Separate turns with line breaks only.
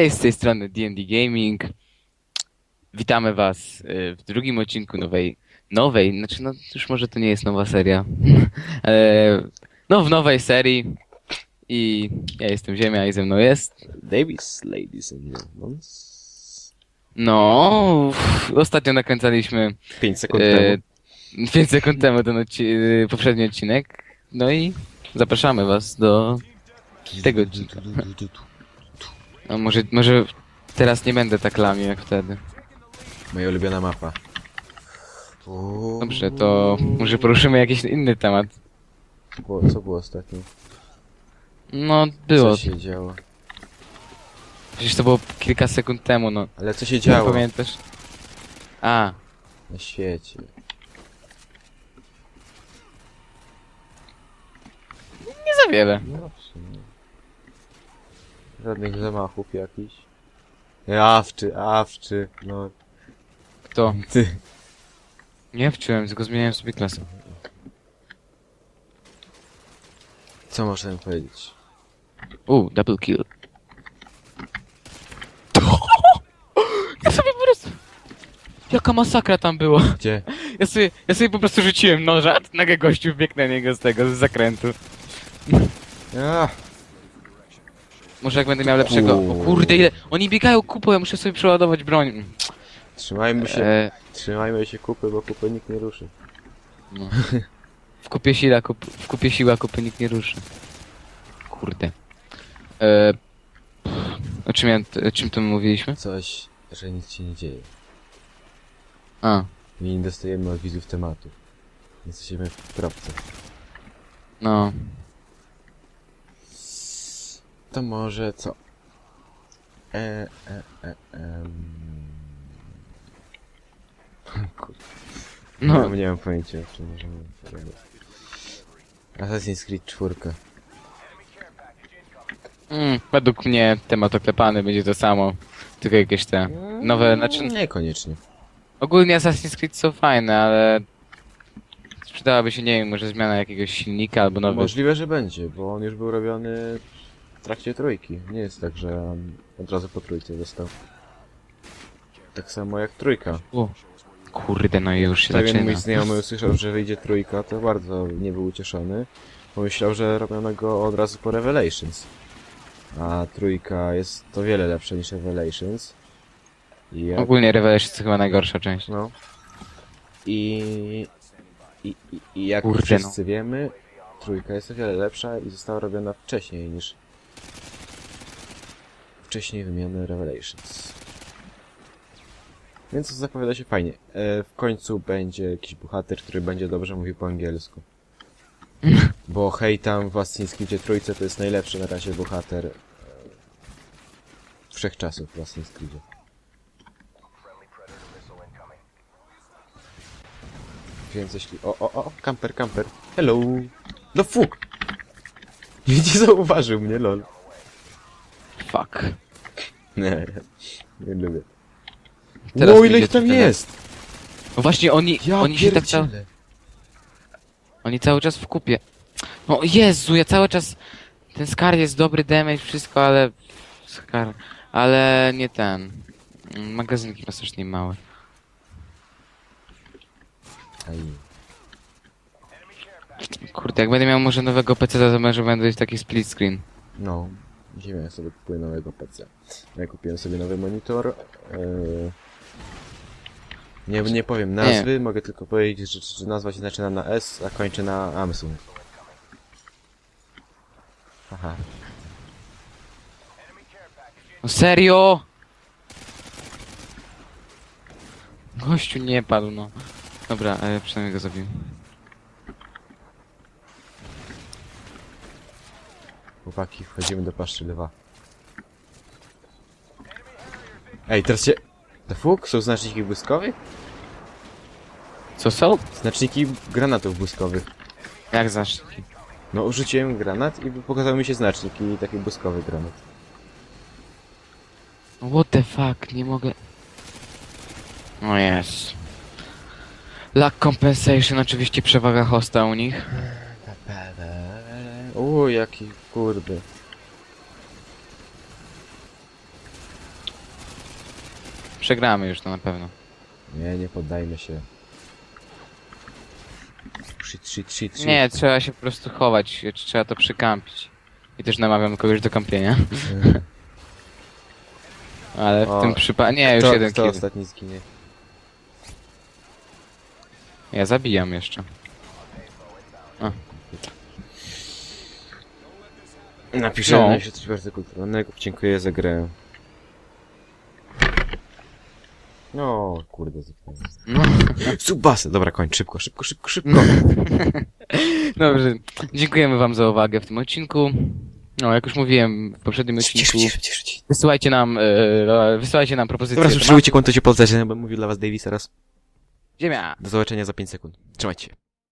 Cześć, z tej strony D&D Gaming. Witamy was y, w drugim odcinku nowej, nowej, znaczy no już może to nie jest nowa seria. E, no w nowej serii i ja jestem Ziemia i ze mną jest.
Davis, ladies and gentlemen.
No, ostatnio nakręcaliśmy
5 sekund
e,
temu.
5 sekund temu ten odci y, poprzedni odcinek. No i zapraszamy was do tego odcinka. No, może, może teraz nie będę tak lamił jak wtedy.
Moja ulubiona mapa.
Dobrze, to może poruszymy jakiś inny temat.
Było, co było ostatnio?
No, było.
Co się działo?
Przecież to było kilka sekund temu, no.
Ale co się
Nie
działo
pamiętasz? A,
na świecie?
nie za wiele.
No w sumie. Żadnych zamachów jakichś. Awczy, awczy, no
Kto?
ty.
Nie wczułem, tylko zmieniałem sobie klasę.
Co można powiedzieć?
U, double kill. Ja sobie po prostu... Jaka masakra tam była.
Gdzie?
Ja sobie, ja sobie po prostu rzuciłem noża, a nagle gościu wbiegł na niego z tego, z zakrętu.
A,
Może jak będę miał lepszego... O kurde, ile... Oni biegają kupą, ja muszę sobie przeładować broń.
trzymajmy się,
E,
trzymajmy się kupy, bo kupy nikt nie ruszy.
No. W kupie siła, kup, w kupie siła kupy nikt nie ruszy. Kurde. E, o czym, ja, o czym tu mówiliśmy?
Coś, że nic się nie dzieje.
A,
My nie dostajemy od widzów tematów. Jesteśmy w kropce.
no.
To może co? E, e, e. Kurde,
No,
nie mam pojęcia, o czym możemy. Assassin's Creed 4.
mm, według mnie temat oklepany będzie to samo. Tylko jakieś te nowe, znaczy...
Niekoniecznie.
Ogólnie Assassin's Creed są fajne, ale... Przydałaby się, nie wiem, może zmiana jakiegoś silnika albo nowy...
Możliwe, że będzie, bo on już był robiony w trakcie trójki. Nie jest tak, że od razu po trójce został. Tak samo jak trójka.
O, kurde, no i już się
Pewien
zaczyna.
mój znajomy usłyszał, że wyjdzie trójka, to bardzo nie był ucieszony. Pomyślał, że robiono go od razu po Revelations. A trójka jest to wiele lepsza niż Revelations. I jak,
Ogólnie Revelations to chyba najgorsza część.
no. I, i, i, i jak
Kurde,
wszyscy wiemy, trójka jest o wiele lepsza i została robiona wcześniej niż wcześniej wymienione Revelations. Więc zapowiada się fajnie. E, w końcu będzie jakiś bohater, który będzie dobrze mówił po angielsku. Bo hej tam w Creed trójce to jest najlepszy na razie bohater e, wszechczasów w Assassin's Creed. Więc jeśli... O, o, o, kamper, kamper. Hello! No fuk! Nie zauważył mnie, lol.
Fuck.
Nie, nie lubię.
Teraz
Ło, ile ich tam
tutaj-
jest!
No właśnie, oni,
Ja
oni się tak cały,
pierdzielę.
oni cały czas w kupie. No Jezu, ja cały czas... Ten Scar jest dobry damage, wszystko, ale... Scar... Ale nie ten... Magazynki ma strasznie małe.
Aj.
Kurde, jak będę miał może nowego PC, to może będę mieć taki split screen.
No, dzisiaj ja sobie kupuję nowego PC. Ja kupiłem sobie nowy monitor. Yy... Nie, nie powiem nazwy, mogę tylko powiedzieć, że, że nazwa się zaczyna na S, a kończy na Samsung. Aha.
No serio? Gościu nie padł, no. Dobra, e, przynajmniej go zabiłem.
Chłopaki, wchodzimy do paszczy lwa. Ej, teraz się... The fuck? Są znaczniki błyskowych?
Co są?
Znaczniki granatów błyskowych.
Jak znaczniki?
No, użyciłem granat i pokazał mi się znacznik i taki błyskowy granat.
What the fuck, nie mogę... O jest. Lack compensation, oczywiście przewaga hosta u nich.
Uuu, jaki kurde.
przegramy już to na pewno.
Nie, nie poddajmy się. Shit, shit, shit, shit.
Nie, trzeba się po prostu chować, trzeba to przykampić. I też namawiam kogoś do kampienia. Ale w
O,
tym przypadku... Nie, już
Kto,
jeden
kto
kill.
ostatni zginie?
Ja zabijam jeszcze.
Napiszę
No.
no. się coś bardzo kulturalnego. Dziękuję za grę. No, kurde, zniknąłem.
No.
Subasy! Dobra, kończ, szybko, szybko, szybko, szybko.
Dobrze. Dziękujemy wam za uwagę w tym odcinku. No, jak już mówiłem w poprzednim odcinku, wysyłajcie nam, e, wysyłajcie nam propozycje.
Dobra,
tematów.
subskrybujcie konto się Polsce, bo mówił dla was Davis teraz.
Ziemia!
Do zobaczenia za 5 sekund. Trzymajcie się.